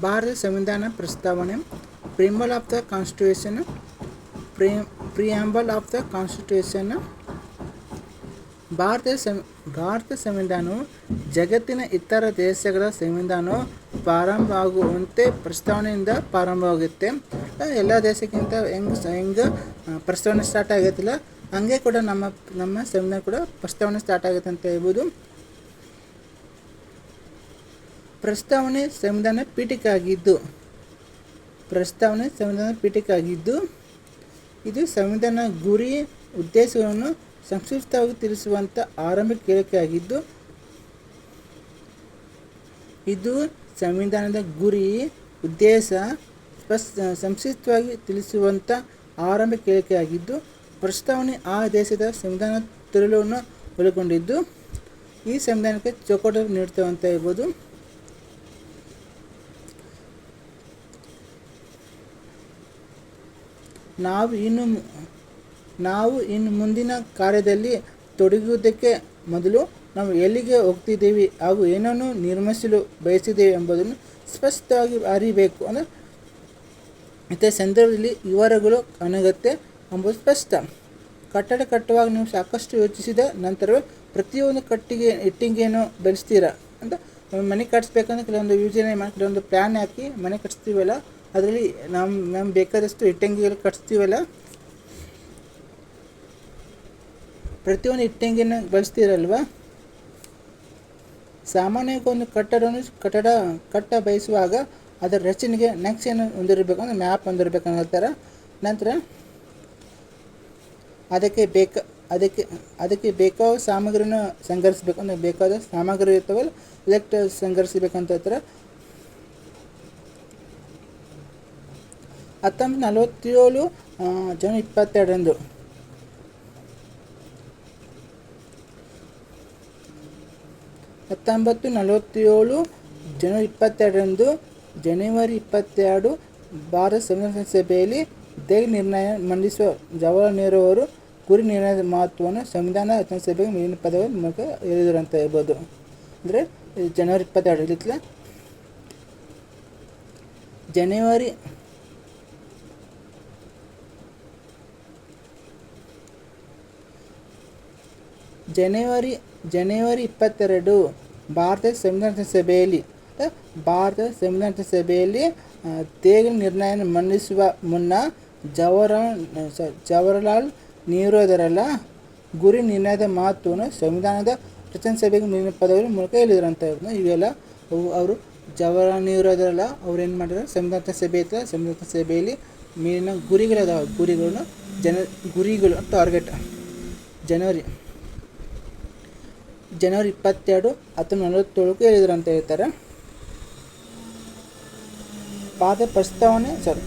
ಭಾರತ ಸಂವಿಧಾನ ಪ್ರಸ್ತಾವನೆ preamble of the constitution preamble of the constitution Bharat ಸಂ ಭಾರತ ಸಂವಿಧಾನವು ಜಗತ್ತಿನ ಇತರ ದೇಶಗಳ ಸಂವಿಧಾನವು ಪ್ರಾರಂಭವಾಗುವಂತೆ ಪ್ರಸ್ತಾವನೆಯಿಂದ ಪ್ರಾರಂಭವಾಗುತ್ತೆ. ಎಲ್ಲ ದೇಶಕ್ಕಿಂತ ಹೆಂಗೆ ಹೆಂಗೆ ಪ್ರಸ್ತಾವನೆ ಸ್ಟಾರ್ಟ್ ಆಗೈತಿಲ್ಲ ಹಂಗೆ ಕೂಡ ನಮ್ಮ ನಮ್ಮ ಸಂವಿಧಾನ ಕೂಡ ಪ್ರಸ್ತಾವನೆ ಸ್ಟಾರ್ಟ್ ಆಗುತ್ತೆ ಅಂತ ಹೇಳ್ಬೋದು. ಪ್ರಸ್ತಾವನೆ ಸಂವಿಧಾನ ಪೀಠಿಕಾಗಿದ್ದು. ಪ್ರಸ್ತಾವನೆ ಸಂವಿಧಾನ ಪೀಠಿಕಾಗಿದ್ದು, ಇದು ಸಂವಿಧಾನ ಗುರಿ ಉದ್ದೇಶವನ್ನು ಸಂಕ್ಷಿಪ್ತವಾಗಿ ತಿಳಿಸುವಂಥ ಆರಂಭಿಕ ಹೇಳಿಕೆಯಾಗಿದ್ದು, ಇದು ಸಂವಿಧಾನದ ಗುರಿ ಉದ್ದೇಶ ಸ್ಪಷ್ಟ ಸಂಕ್ಷಿಪ್ತವಾಗಿ ತಿಳಿಸುವಂಥ ಆರಂಭಿಕ ಹೇಳಿಕೆಯಾಗಿದ್ದು, ಪ್ರಸ್ತಾವನೆ ಆ ದೇಶದ ಸಂವಿಧಾನ ತಿರುಳನ್ನು ಒಳಗೊಂಡಿದ್ದು, ಈ ಸಂವಿಧಾನಕ್ಕೆ ಚೌಕಟ್ಟು ನೀಡ್ತೇವೆ ಅಂತ ಹೇಳ್ಬೋದು. ನಾವು ಇನ್ನು ನಾವು ಇನ್ನು ಮುಂದಿನ ಕಾರ್ಯದಲ್ಲಿ ತೊಡಗುವುದಕ್ಕೆ ಮೊದಲು ನಾವು ಎಲ್ಲಿಗೆ ಹೋಗ್ತಿದ್ದೀವಿ ಹಾಗೂ ಏನನ್ನು ನಿರ್ಮಿಸಲು ಬಯಸಿದ್ದೇವೆ ಎಂಬುದನ್ನು ಸ್ಪಷ್ಟವಾಗಿ ಅರಿಬೇಕು ಅಂದರೆ ಮತ್ತು ಸಂದರ್ಭದಲ್ಲಿ ವಿವರಗಳು ಅನಗತ್ಯ ಎಂಬುದು ಸ್ಪಷ್ಟ. ಕಟ್ಟಡ ಕಟ್ಟುವಾಗ ನೀವು ಸಾಕಷ್ಟು ಯೋಚಿಸಿದ ನಂತರವೇ ಪ್ರತಿಯೊಂದು ಕಟ್ಟಿಗೆ ಇಟ್ಟಿಗೆಯನ್ನು ಬೆಳೆಸ್ತೀರಾ? ಅಂತ ಮನೆ ಕಟ್ಟಿಸ್ಬೇಕಂದ್ರೆ ಕೆಲವೊಂದು ಯೋಜನೆ ಮಾಡಿ, ಕೆಲವೊಂದು ಪ್ಲ್ಯಾನ್ ಹಾಕಿ ಮನೆ ಕಟ್ಸ್ತೀವಲ್ಲ? ಅದರಲ್ಲಿ ನಮ್ಮ ನಮ್ಗೆ ಬೇಕಾದಷ್ಟು ಇಟ್ಟಂಗಿಗಳು ಕಟ್ಸ್ತೀವಲ್ಲ? ಪ್ರತಿಯೊಂದು ಇಟ್ಟಂಗಿನ ಬಳಸ್ತೀರಲ್ವ? ಸಾಮಾನ್ಯವಾಗಿ ಒಂದು ಕಟ್ಟಡವನ್ನು ಕಟ್ಟಡ ಕಟ್ಟ ಬಯಸುವಾಗ ಅದರ ರಚನೆಗೆ ನಕ್ಷೆಯನ್ನು ಹೊಂದಿರಬೇಕು ಅಂದರೆ ಮ್ಯಾಪ್ ಹೊಂದಿರಬೇಕು ಹೇಳ್ತಾರೆ ನಂತರ ಅದಕ್ಕೆ ಬೇಕ, ಅದಕ್ಕೆ ಅದಕ್ಕೆ ಬೇಕಾದ ಸಾಮಗ್ರಿನ ಸಂಗ್ರಹಿಸ್ಬೇಕು ಅಂದರೆ ಬೇಕಾದ ಸಾಮಗ್ರಿ ಇರ್ತವಲ್ಲ ಎಲೆಕ್ಟ್ ಸಂಗ್ರಹಿಸಬೇಕಂತ ಹೇಳ್ತಾರೆ. ಹತ್ತೊಂಬತ್ತು ನಲವತ್ತೇಳು ಜನ ಇಪ್ಪತ್ತೆರಡರಂದು. ಹತ್ತೊಂಬತ್ತು ನಲವತ್ತೇಳು ಜನವರಿ ಇಪ್ಪತ್ತೆರಡರಂದು, ಜನವರಿ ಇಪ್ಪತ್ತೆರಡು, ಭಾರತ ಸಂವಿಧಾನ ಸಭೆಯಲ್ಲಿ ದೇಹ ನಿರ್ಣಯ ಮಂಡಿಸುವ ಜವಾಹರ್ಲಾಲ್ ನೆಹರು ಅವರು ಗುರಿ ನಿರ್ಣಯದ ಮಹತ್ವವನ್ನು ಸಂವಿಧಾನ ರಚನಾ ಸಭೆಗೆ ಮೇಲಿನ ಪದವಿ ಮೂಲಕ ಹೇಳಿದರು ಅಂತ ಹೇಳ್ಬೋದು. ಅಂದರೆ ಜನವರಿ ಇಪ್ಪತ್ತೆರಡು ಜನವರಿ ಜನವರಿ ಜನವರಿ ಇಪ್ಪತ್ತೆರಡು ಭಾರತದ ಸಂವಿಧಾನ ಸಭೆಯಲ್ಲಿ ಭಾರತದ ಭಾರತ ಸಂವಿಧಾನ ಸಭೆಯಲ್ಲಿ ತೇಗಿನ ನಿರ್ಣಯ ಮಂಡಿಸುವ ಮುನ್ನ ಜವಹರಲಾಲ್ ಜವಹರಲಾಲ್ ಜವಾಹರಲಾಲ್ ನೆಹರು ಗುರಿ ನಿರ್ಣಯದ ಮಹತ್ವವನ್ನು ಸಂವಿಧಾನದ ರಚನೆ ಸಭೆಗೆ ಪದಗಳ ಮೂಲಕ ಹೇಳಿದ್ರಂತ. ಇವೆಲ್ಲ ಅವು, ಅವರು ಜವಾಹರಲಾಲ್ ನೆಹರು ಅದರಲ್ಲ ಅವ್ರು ಏನು ಮಾಡಿದ್ರು? ಸಂವಿಧಾನ ಸಭೆ ಇತ್ತು ಸಂವಿಧಾನ ಸಭೆಯಲ್ಲಿ ಮೇಲಿನ ಗುರಿಗಳದಾವ, ಗುರಿಗಳನ್ನು ಜನ ಗುರಿಗಳು ಟಾರ್ಗೆಟ್ ಜನವರಿ. ಜನವರಿ ಇಪ್ಪತ್ತೆರಡು ಹತ್ತೊಂಬತ್ತು ನಲವತ್ತೇಳಕ್ಕೆ ಹೇಳಿದ್ರು ಅಂತ ಹೇಳ್ತಾರೆ. ಪಾದ ಪ್ರಸ್ತಾವನೆ ಸಾರಿ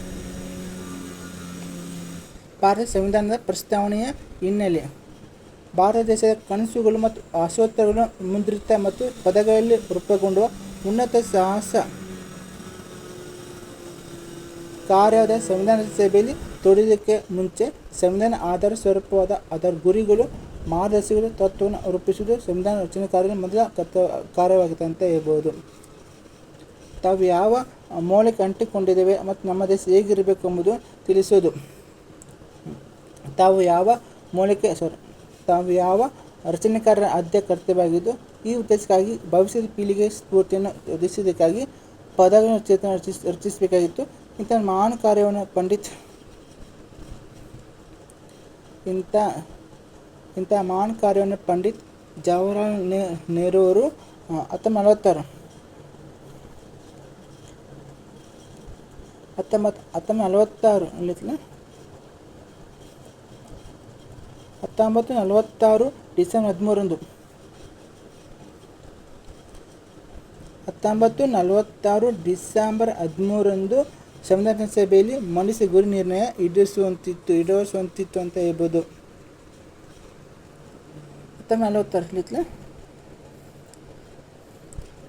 ಭಾರತ ಸಂವಿಧಾನದ ಪ್ರಸ್ತಾವನೆಯ ಹಿನ್ನೆಲೆ. ಭಾರತ ದೇಶದ ಕನಸುಗಳು ಮತ್ತು ಆಶೋತ್ತರಗಳು ಮುದ್ರಿತ ಮತ್ತು ಪದಗಳಲ್ಲಿ ರೂಪುಗೊಂಡ ಉನ್ನತ ಸಾಹಸ ಕಾರ್ಯದ ಸಂವಿಧಾನ ಸಭೆಯಲ್ಲಿ ತೊಡಲಿಕ್ಕೆ ಮುಂಚೆ ಸಂವಿಧಾನ ಆಧಾರ ಸ್ವರೂಪವಾದ ಅದರ ಗುರಿಗಳು ಮಾರ್ಗದರ್ಶಿಗಳು ತತ್ವವನ್ನು ರೂಪಿಸುವುದು ಸಂವಿಧಾನ ರಚನೆ ಕಾರ್ಯದ ಮೊದಲ ಕರ್ತವ್ಯ ಕಾರ್ಯವಾಗಿದೆ ಅಂತ ಹೇಳ್ಬೋದು. ತಾವು ಯಾವ ಮೌಲ್ಯಕ್ಕೆ ಅಂಟಿಕೊಂಡಿದ್ದೇವೆ ಮತ್ತು ನಮ್ಮ ದೇಶ ಹೇಗಿರಬೇಕು ಎಂಬುದು ತಿಳಿಸೋದು ತಾವು ಯಾವ ಮೌಲ್ಯಕ್ಕೆ ಸಾರಿ ತಾವು ಯಾವ ರಚನೆಕಾರರ ಆದ್ಯ ಕರ್ತವ್ಯವಾಗಿದ್ದು, ಈ ಉದ್ದೇಶಕ್ಕಾಗಿ ಭವಿಷ್ಯದ ಪೀಳಿಗೆ ಸ್ಫೂರ್ತಿಯನ್ನು ಒದಗಿಸೋದಕ್ಕಾಗಿ ಪದಗಳನ್ನು ಚೇತನ ರಚಿಸ್, ರಚಿಸಬೇಕಾಗಿತ್ತು. ಇಂಥ ಮಹಾನ್ ಕಾರ್ಯವನ್ನು ಪಂಡಿತ್ ಇಂಥ ಇಂಥ ಮಹಾನ್ ಕಾರ್ಯವನ್ನು ಪಂಡಿತ್ ಜವಾಹರಲಾಲ್ ನೆಹರು ಅವರು ಹತ್ತೊಂಬತ್ತು ನಲವತ್ತಾರು ಹತ್ತೊಂಬತ್ತು ಹತ್ತೊಂಬತ್ತು ನಲವತ್ತಾರು ಹತ್ತೊಂಬತ್ತು ನಲವತ್ತಾರು ಡಿಸೆಂಬರ್ ಹದಿಮೂರಂದು. ಹತ್ತೊಂಬತ್ತು ನಲವತ್ತಾರು ಡಿಸೆಂಬರ್ ಹದಿಮೂರಂದು ಸಂವಿಧಾನ ಸಭೆಯಲ್ಲಿ ಮಂಡಿಸಿ ಗುರಿ ನಿರ್ಣಯ ಈಡೇರಿಸುವಂತಿತ್ತು ಈಡೇರಿಸುವಂತಿತ್ತು ಅಂತ ಹೇಳ್ಬೋದು. ಹತ್ತ ನಲವತ್ತರಲಿತ್ಲ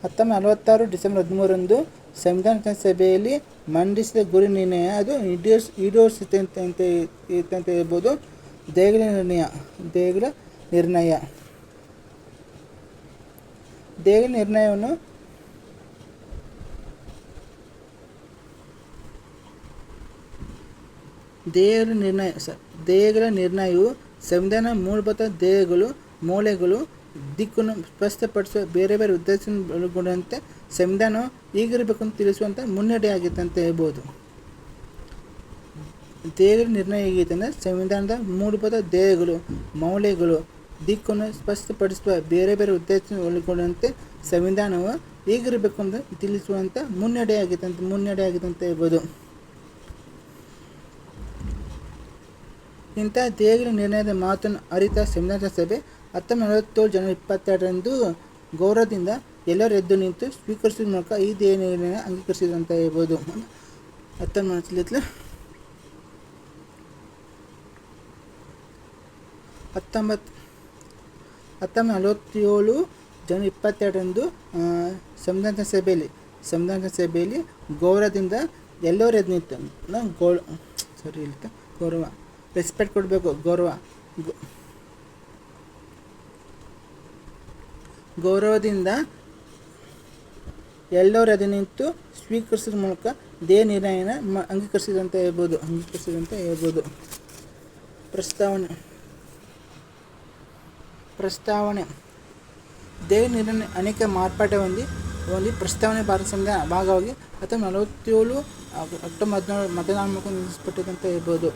ಹತ್ತ ನಲವತ್ತಾರು ಡಿಸೆಂಬರ್ ಹದಿಮೂರಂದು ಸಂವಿಧಾನ ಸಭೆಯಲ್ಲಿ ಮಂಡಿಸಿದ ಗುರಿ ನಿರ್ಣಯ, ಅದು ಈಡೇರ್ಸ್ ಈಡೇರಿಸುತ್ತೆ ಅಂತ ಅಂತ ಹೇಳ್ಬೋದು ದೇಗುಲ ನಿರ್ಣಯ ದೇಗುಲ ನಿರ್ಣಯ. ದೇಗುಲ ನಿರ್ಣಯವನ್ನು ದೇಗುಲ ನಿರ್ಣಯ ದೇಗುಲ ನಿರ್ಣಯವು ಸಂವಿಧಾನ ಮೂಲಭೂತ ದೇಹಗಳು ಮೂಲೆಗಳು ದಿಕ್ಕನ್ನು ಸ್ಪಷ್ಟಪಡಿಸುವ ಬೇರೆ ಬೇರೆ ಒಳಗೊಂಡಂತೆ ಸಂವಿಧಾನ ಈಗಿರಬೇಕು ಅಂತ ತಿಳಿಸುವಂಥ ಮುನ್ನಡೆಯಾಗಿತ್ತು ಅಂತ ಹೇಳ್ಬೋದು. ದೇಹಗಳ ನಿರ್ಣಯ ಹೇಗಿದೆ ಅಂದರೆ ಸಂವಿಧಾನದ ಮೂಲಭೂತ ದೇಹಗಳು ಮೌಲ್ಯಗಳು ದಿಕ್ಕನ್ನು ಸ್ಪಷ್ಟಪಡಿಸುವ ಬೇರೆ ಬೇರೆ ಉದ್ದೇಶ ಒಳಗೊಂಡಂತೆ ಸಂವಿಧಾನವು ಹೇಗಿರಬೇಕು ಅಂತ ತಿಳಿಸುವಂಥ ಮುನ್ನಡೆಯಾಗಿದೆ ಅಂತ ಮುನ್ನಡೆಯಾಗಿದೆ ಅಂತ ಹೇಳ್ಬೋದು. ಇಂಥ ದೇಹಗಳ ನಿರ್ಣಯದ ಮಾತನ್ನು ಅರಿತ ಸಂವಿಧಾನ ಸಭೆ ಹತ್ತೊಂಬತ್ತು ನಲವತ್ತೇಳು ಜನವರಿ ಇಪ್ಪತ್ತೆರಡರಂದು ಗೌರವದಿಂದ ಎಲ್ಲರೂ ಎದ್ದು ನಿಂತು ಸ್ವೀಕರಿಸಿದ ಮೂಲಕ ಈ ದೇಣಿಗೆ ಅಂಗೀಕರಿಸಿದ ಅಂತ ಹೇಳ್ಬೋದು. ಹತ್ತೊಂಬತ್ತು ಹತ್ತೊಂಬತ್ತು ಹತ್ತೊಂಬತ್ತು ನಲವತ್ತೇಳು ಜನ ಇಪ್ಪತ್ತೆರಡರಂದು ಸಂವಿಧಾನ ಸಭೆಯಲ್ಲಿ ಸಂವಿಧಾನ ಸಭೆಯಲ್ಲಿ ಗೌರವದಿಂದ ಎಲ್ಲರೂ ಎದ್ದು ನಿಂತು. ನಾವು ಗೌ ಸರಿ ಇಲ್ಲ ಗೌರವ. ರೆಸ್ಪೆಕ್ಟ್ ಕೊಡಬೇಕು, ಗೌರವ. ಗೌರವದಿಂದ ಎಲ್ಲರೂ ಎದ್ದು ನಿಂತು ಸ್ವೀಕರಿಸಿದ ಮೂಲಕ ದೇಹ ನಿರ್ಣಯನ ಮ ಅಂಗೀಕರಿಸಿದಂತ ಹೇಳ್ಬೋದು. ಅಂಗೀಕರಿಸಿದಂತ ಹೇಳ್ಬೋದು. ಪ್ರಸ್ತಾವನೆ. ಪ್ರಸ್ತಾವನೆ. ದೇಹ ನಿರ್ಣಯ ಅನೇಕ ಮಾರ್ಪಾಟ ಹೊಂದಿ ಒಂದು ಪ್ರಸ್ತಾವನೆ ಭಾರತ ಸಂವಿಧಾನ ಭಾಗವಾಗಿ ಅಥವಾ ನಲವತ್ತೇಳು ಅಕ್ಟೋಬರ್ ಹದಿನೇಳು ಮತದಾನ ಮೂಲಕ ಹೇಳ್ಬೋದು.